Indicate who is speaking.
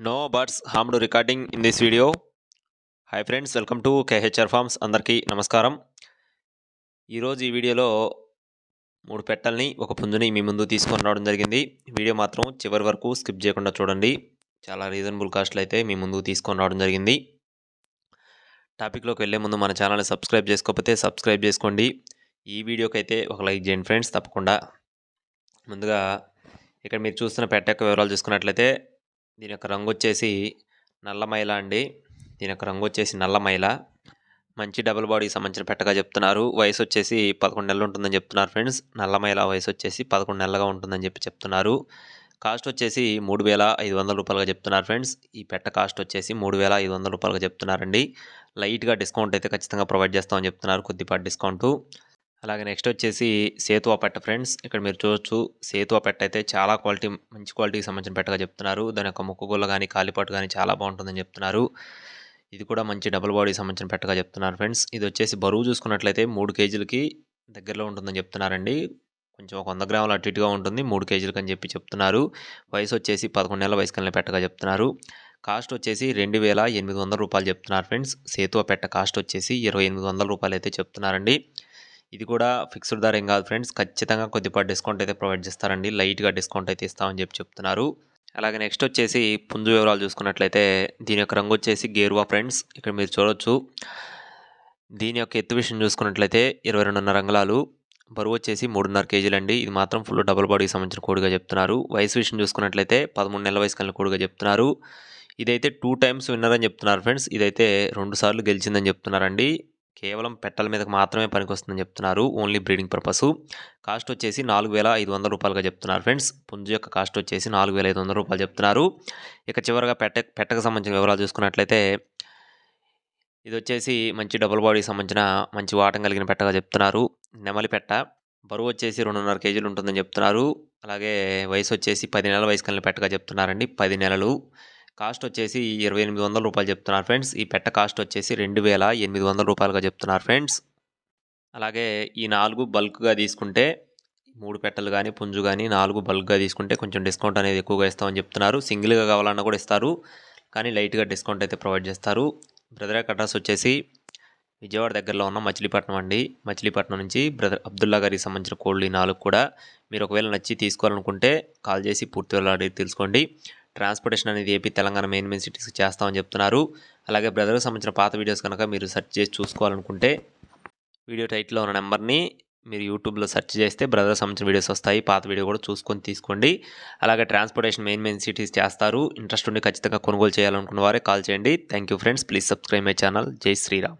Speaker 1: No birds harmed recording in this video hi friends welcome to KHR farms అందరికీ నమస్కారం. ఈరోజు ఈ వీడియోలో మూడు పెట్టల్ని ఒక పుంజుని మీ ముందు తీసుకొని రావడం జరిగింది. వీడియో మాత్రం చివరి వరకు స్కిప్ చేయకుండా చూడండి. చాలా రీజనబుల్ కాస్ట్లు అయితే మీ ముందు తీసుకొని రావడం జరిగింది. టాపిక్లోకి వెళ్ళే ముందు మన ఛానల్ని సబ్స్క్రైబ్ చేసుకోకపోతే సబ్స్క్రైబ్ చేసుకోండి. ఈ వీడియోకి అయితే ఒక లైక్ చేయండి ఫ్రెండ్స్ తప్పకుండా. ముందుగా ఇక్కడ మీరు చూస్తున్న పెట్ట యొక్క వివరాలు చూసుకున్నట్లయితే దీని యొక్క రంగు వచ్చేసి నల్లమైల అండి. దీని యొక్క రంగు వచ్చేసి నల్లమైల మంచి డబుల్ బాడీకి సంబంధించిన పెట్టగా చెప్తున్నారు. వయసు వచ్చేసి పదకొండు నెలలు ఉంటుందని చెప్తున్నారు ఫ్రెండ్స్. నల్లమైల వయసు వచ్చేసి పదకొండు నెలలుగా ఉంటుందని చెప్పి చెప్తున్నారు. కాస్ట్ వచ్చేసి మూడు వేల ఐదు వందల రూపాయలుగా చెప్తున్నారు ఫ్రెండ్స్. ఈ పెట్ట కాస్ట్ వచ్చేసి మూడు వేల ఐదు వందల రూపాయలుగా చెప్తున్నారండి. లైట్గా డిస్కౌంట్ అయితే ఖచ్చితంగా ప్రొవైడ్ చేస్తామని చెప్తున్నారు కొద్దిపాటి డిస్కౌంటు. అలాగే నెక్స్ట్ వచ్చేసి సేతువా పెట్ట ఫ్రెండ్స్ ఇక్కడ మీరు చూడొచ్చు సేతువా పెట్ట అయితే చాలా క్వాలిటీ మంచి క్వాలిటీకి సంబంధించిన పెట్టగా చెప్తున్నారు. దాని యొక్క ముక్కుగోళ్ళ కానీ కాలిపాటు కానీ చాలా బాగుంటుందని చెప్తున్నారు. ఇది కూడా మంచి డబుల్ బాడీకి సంబంధించిన పెట్టగా చెప్తున్నారు ఫ్రెండ్స్ ఇది వచ్చేసి బరువు చూసుకున్నట్లయితే మూడు కేజీలకి దగ్గరలో ఉంటుందని చెప్తున్నారండి. కొంచెం ఒక వంద గ్రాములు అటు ఇటుగా ఉంటుంది మూడు కేజీలకి అని చెప్పి చెప్తున్నారు. వయసు వచ్చేసి పదకొండు నెలల వయసు కలిగిన పెట్టగా చెప్తున్నారు. కాస్ట్ వచ్చేసి రెండు వేల ఎనిమిది వందల రూపాయలు చెప్తున్నారు ఫ్రెండ్స్ సేతువ పెట్ట కాస్ట్ వచ్చేసి ఇరవై ఎనిమిది వందల రూపాయలు అయితే చెప్తున్నారండి. ఇది కూడా ఫిక్స్డ్ ధర ఏం కాదు ఫ్రెండ్స్ ఖచ్చితంగా కొద్దిపాటి డిస్కౌంట్ అయితే ప్రొవైడ్ చేస్తారండి. లైట్గా డిస్కౌంట్ అయితే ఇస్తామని చెప్పి చెప్తున్నారు. అలాగే నెక్స్ట్ వచ్చేసి పుంజు వివరాలు చూసుకున్నట్లయితే దీని యొక్క రంగు వచ్చేసి గేరువా ఫ్రెండ్స్ ఇక్కడ మీరు చూడొచ్చు. దీని యొక్క ఎత్తు విషయం చూసుకున్నట్లయితే ఇరవై రెండున్నర రంగులాలు బరువు వచ్చేసి మూడున్నర కేజీలు అండి. ఇది మాత్రం ఫుల్ డబుల్ బాడీకి సంబంధించిన కోడిగా చెప్తున్నారు. వయసు విషయం చూసుకున్నట్లయితే పదమూడు నెలల వయసు కలిగిన కోడిగా చెప్తున్నారు. ఇదైతే టూ టైమ్స్ విన్నర్ అని చెప్తున్నారు ఫ్రెండ్స్ ఇదైతే రెండు సార్లు గెలిచిందని చెప్తున్నారండి. కేవలం పెట్టల మీదకి మాత్రమే పనికొస్తుందని చెప్తున్నారు. Only breeding purpose. కాస్ట్ వచ్చేసి నాలుగు వేల ఐదు వందల రూపాయలుగా చెప్తున్నారు ఫ్రెండ్స్. పుంజు యొక్క కాస్ట్ వచ్చేసి నాలుగు వేల ఐదు వందల రూపాయలు చెప్తున్నారు. ఇక చివరిగా పెట్ట పెట్టకు సంబంధించిన వివరాలు చూసుకున్నట్లయితే ఇది వచ్చేసి మంచి డబుల్ బాడీకి సంబంధించిన మంచి వాటం కలిగిన పెట్టగా చెప్తున్నారు. నెమలి పెట్ట. బరువు వచ్చేసి రెండున్నర కేజీలు ఉంటుందని చెప్తున్నారు. అలాగే వయసు వచ్చేసి పది నెలల వయసు కలిగిన పెట్టగా చెప్తున్నారండి. పది నెలలు. కాస్ట్ వచ్చేసి ఇరవై ఎనిమిది వందల రూపాయలు చెప్తున్నారు ఫ్రెండ్స్. ఈ పెట్ట కాస్ట్ వచ్చేసి రెండు వేల ఎనిమిది వందల రూపాయలుగా చెప్తున్నారు ఫ్రెండ్స్. అలాగే ఈ నాలుగు బల్క్గా తీసుకుంటే మూడు పెట్టలు కానీ పుంజు కానీ నాలుగు బల్క్గా తీసుకుంటే కొంచెం డిస్కౌంట్ అనేది ఎక్కువగా ఇస్తామని చెప్తున్నారు. సింగిల్గా కావాలన్నా కూడా ఇస్తారు. కానీ లైట్గా డిస్కౌంట్ అయితే ప్రొవైడ్ చేస్తారు. బ్రదర్ అడ్రస్ వచ్చేసి విజయవాడ దగ్గరలో ఉన్న మచిలీపట్నం అండి. మచిలీపట్నం నుంచి బ్రదర్ అబ్దుల్లా గారికి సంబంధించిన కోళ్ళు ఈ నాలుగు కూడా మీరు ఒకవేళ నచ్చి తీసుకోవాలనుకుంటే కాల్ చేసి పూర్తి వెళ్ళాలి తెలుసుకోండి. ట్రాన్స్పోర్టేషన్ అనేది ఏపీ తెలంగాణ మెయిన్ మెయిన్ సిటీస్కి చేస్తామని చెప్తున్నారు. అలాగే బ్రదర్కి సంబంధించిన పాత వీడియోస్ కనుక మీరు సెర్చ్ చేసి చూసుకోవాలనుకుంటే వీడియో టైట్లో ఉన్న నెంబర్ని మీరు యూట్యూబ్లో సెర్చ్ చేస్తే బ్రదర్ సంబంధించిన వీడియోస్ వస్తాయి. పాత వీడియో కూడా చూసుకొని తీసుకోండి. అలాగే ట్రాన్స్పోర్టేషన్ మెయిన్ మెయిన్ సిటీస్ చేస్తారు. ఇంట్రెస్ట్ ఉండి ఖచ్చితంగా కొనుగోలు చేయాలనుకున్న వారే కాల్ చేయండి. Thank you friends. Please subscribe my channel. జై శ్రీరామ్.